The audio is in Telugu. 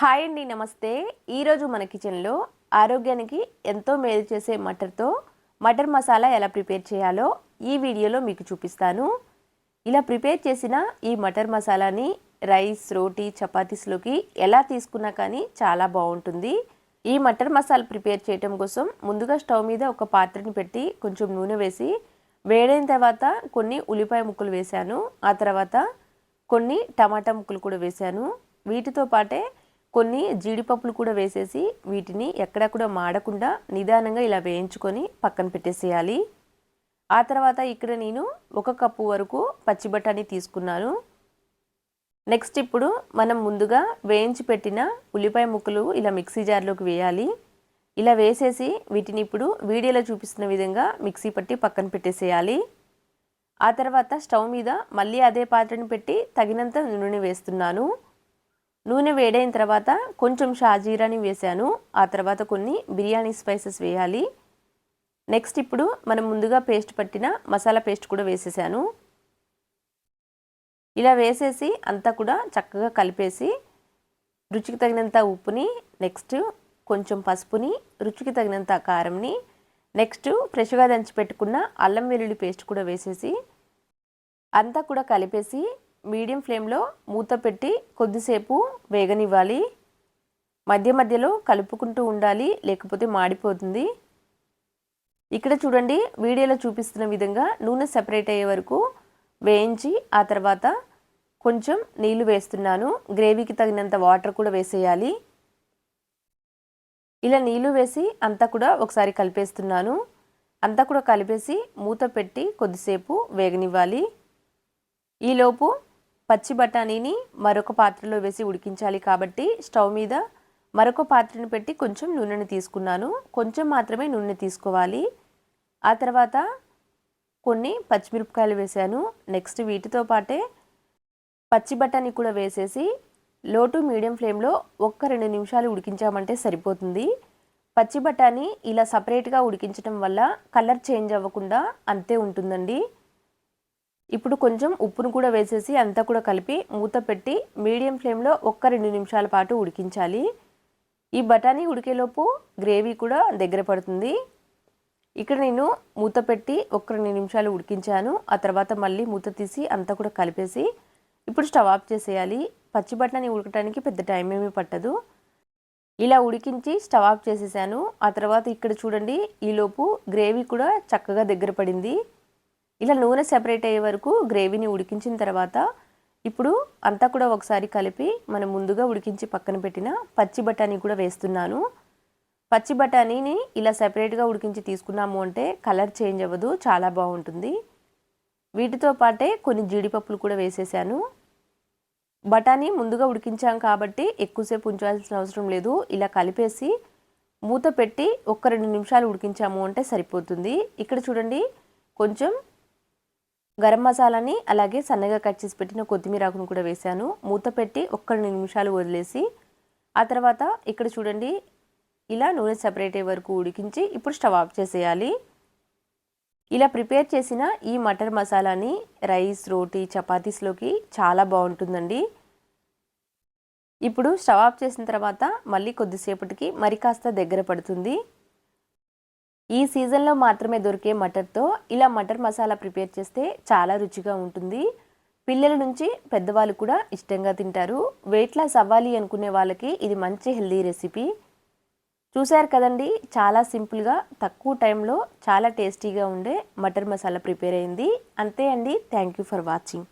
హాయ్ అండి నమస్తే. ఈరోజు మన కిచెన్లో ఆరోగ్యానికి ఎంతో మేలు చేసే మటర్తో మటర్ మసాలా ఎలా ప్రిపేర్ చేయాలో ఈ వీడియోలో మీకు చూపిస్తాను. ఇలా ప్రిపేర్ చేసిన ఈ మటర్ మసాలాని రైస్ రోటీ చపాతీస్లోకి ఎలా తీసుకున్నా కానీ చాలా బాగుంటుంది. ఈ మటర్ మసాలా ప్రిపేర్ చేయటం కోసం ముందుగా స్టవ్ మీద ఒక పాత్రని పెట్టి కొంచెం నూనె వేసి వేడైన తర్వాత కొన్ని ఉల్లిపాయ ముక్కలు వేశాను. ఆ తర్వాత కొన్ని టమాటా ముక్కలు కూడా వేశాను. వీటితో పాటే కొన్ని జీడిపప్పులు కూడా వేసేసి వీటిని ఎక్కడెక్కడ మాడకుండా నిదానంగా ఇలా వేయించుకొని పక్కన పెట్టేసేయాలి. ఆ తర్వాత ఇక్కడ నేను ఒక కప్పు వరకు పచ్చి బఠానీ తీసుకున్నాను. నెక్స్ట్ ఇప్పుడు మనం ముందుగా వేయించి పెట్టిన ఉల్లిపాయ ముక్కలు ఇలా మిక్సీ జార్లోకి వేయాలి. ఇలా వేసేసి వీటిని ఇప్పుడు వీడియోలో చూపిస్తున్న విధంగా మిక్సీ పట్టి పక్కన పెట్టేసేయాలి. ఆ తర్వాత స్టవ్ మీద మళ్ళీ అదే పాత్రను పెట్టి తగినంత నూనె వేస్తున్నాను. నూనె వేడైన తర్వాత కొంచెం షాజీరాని వేశాను. ఆ తర్వాత కొన్ని బిర్యానీ స్పైసెస్ వేయాలి. నెక్స్ట్ ఇప్పుడు మనం ముందుగా పేస్ట్ పట్టిన మసాలా పేస్ట్ కూడా వేసేసాను. ఇలా వేసేసి అంతా కూడా చక్కగా కలిపేసి రుచికి తగినంత ఉప్పుని నెక్స్ట్ కొంచెం పసుపుని రుచికి తగినంత కారంని నెక్స్ట్ ఫ్రెష్గా దంచి పెట్టుకున్న అల్లం వెల్లుల్లి పేస్ట్ కూడా వేసేసి అంతా కూడా కలిపేసి మీడియం ఫ్లేమ్లో మూత పెట్టి కొద్దిసేపు వేగనివ్వాలి. మధ్య మధ్యలో కలుపుకుంటూ ఉండాలి లేకపోతే మాడిపోతుంది. ఇక్కడ చూడండి వీడియోలో చూపిస్తున్న విధంగా నూనె సెపరేట్ అయ్యే వరకు వేయించి ఆ తర్వాత కొంచెం నీళ్ళు వేస్తున్నాను. గ్రేవీకి తగినంత వాటర్ కూడా వేసేయాలి. ఇలా నీళ్ళు వేసి అంతా కూడా ఒకసారి కలిపేస్తున్నాను. అంతా కూడా కలిపేసి మూత పెట్టి కొద్దిసేపు వేగనివ్వాలి. ఈలోపు పచ్చి బఠానీని మరొక పాత్రలో వేసి ఉడికించాలి కాబట్టి స్టవ్ మీద మరొక పాత్రను పెట్టి కొంచెం నూనెని తీసుకున్నాను. కొంచెం మాత్రమే నూనె తీసుకోవాలి. ఆ తర్వాత కొన్ని పచ్చిమిరపకాయలు వేశాను నెక్స్ట్ వీటితో పాటే పచ్చి బఠానీ కూడా వేసేసి లో టు మీడియం ఫ్లేమ్లో ఒక్క రెండు నిమిషాలు ఉడికించామంటే సరిపోతుంది. పచ్చి బఠానీ ఇలా సపరేట్గా ఉడికించడం వల్ల కలర్ చేంజ్ అవ్వకుండా అంతే ఉంటుందండి. ఇప్పుడు కొంచెం ఉప్పును కూడా వేసేసి అంతా కూడా కలిపి మూత పెట్టి మీడియం ఫ్లేమ్లో ఒక్క రెండు నిమిషాల పాటు ఉడికించాలి. ఈ బఠానీ ఉడికేలోపు గ్రేవీ కూడా దగ్గర పడుతుంది. ఇక్కడ నేను మూత పెట్టి ఒక రెండు నిమిషాలు ఉడికించాను. ఆ తర్వాత మళ్ళీ మూత తీసి అంతా కూడా కలిపేసి ఇప్పుడు స్టవ్ ఆఫ్ చేసేయాలి. పచ్చి బఠానీ ఉడకటానికి పెద్ద టైం ఏమీ పట్టదు. ఇలా ఉడికించి స్టవ్ ఆఫ్ చేసేసాను. ఆ తర్వాత ఇక్కడ చూడండి ఈలోపు గ్రేవీ కూడా చక్కగా దగ్గర పడింది. ఇలా నూనె సెపరేట్ అయ్యే వరకు గ్రేవీని ఉడికించిన తర్వాత ఇప్పుడు అంతా కూడా ఒకసారి కలిపి మనం ముందుగా ఉడికించి పక్కన పెట్టిన పచ్చి బఠానీ కూడా వేస్తున్నాను. పచ్చి బఠానీని ఇలా సెపరేట్గా ఉడికించి తీసుకున్నాము అంటే కలర్ చేంజ్ అవ్వదు చాలా బాగుంటుంది. వీటితో పాటే కొన్ని జీడిపప్పులు కూడా వేసేసాను. బఠానీ ముందుగా ఉడికించాం కాబట్టి ఎక్కువసేపు ఉంచాల్సిన అవసరం లేదు. ఇలా కలిపేసి మూత పెట్టి ఒక్క రెండు నిమిషాలు ఉడికించాము అంటే సరిపోతుంది. ఇక్కడ చూడండి కొంచెం గరం మసాలాని అలాగే సన్నగా కట్ చేసి పెట్టిన కొత్తిమీర ఆకును కూడా వేశాను. మూత పెట్టి ఒక్క రెండు నిమిషాలు వదిలేసి ఆ తర్వాత ఇక్కడ చూడండి ఇలా నూనె సెపరేట్ అయ్యే వరకు ఉడికించి ఇప్పుడు స్టవ్ ఆఫ్ చేసేయాలి. ఇలా ప్రిపేర్ చేసిన ఈ మటర్ మసాలాని రైస్ రోటీ చపాతీస్లోకి చాలా బాగుంటుందండి. ఇప్పుడు స్టవ్ ఆఫ్ చేసిన తర్వాత మళ్ళీ కొద్దిసేపటికి మరి కాస్త దగ్గర పడుతుంది. ఈ సీజన్లో మాత్రమే దొరికే మటర్తో ఇలా మటర్ మసాలా ప్రిపేర్ చేస్తే చాలా రుచిగా ఉంటుంది. పిల్లల నుంచి పెద్దవాళ్ళు కూడా ఇష్టంగా తింటారు. వెయిట్ లాస్ అవ్వాలి అనుకునే వాళ్ళకి ఇది మంచి హెల్దీ రెసిపీ. చూశారు కదండి చాలా సింపుల్గా తక్కువ టైంలో చాలా టేస్టీగా ఉండే మటర్ మసాలా ప్రిపేర్ అయింది. అంతే అండి థ్యాంక్ యూ ఫర్ వాచింగ్.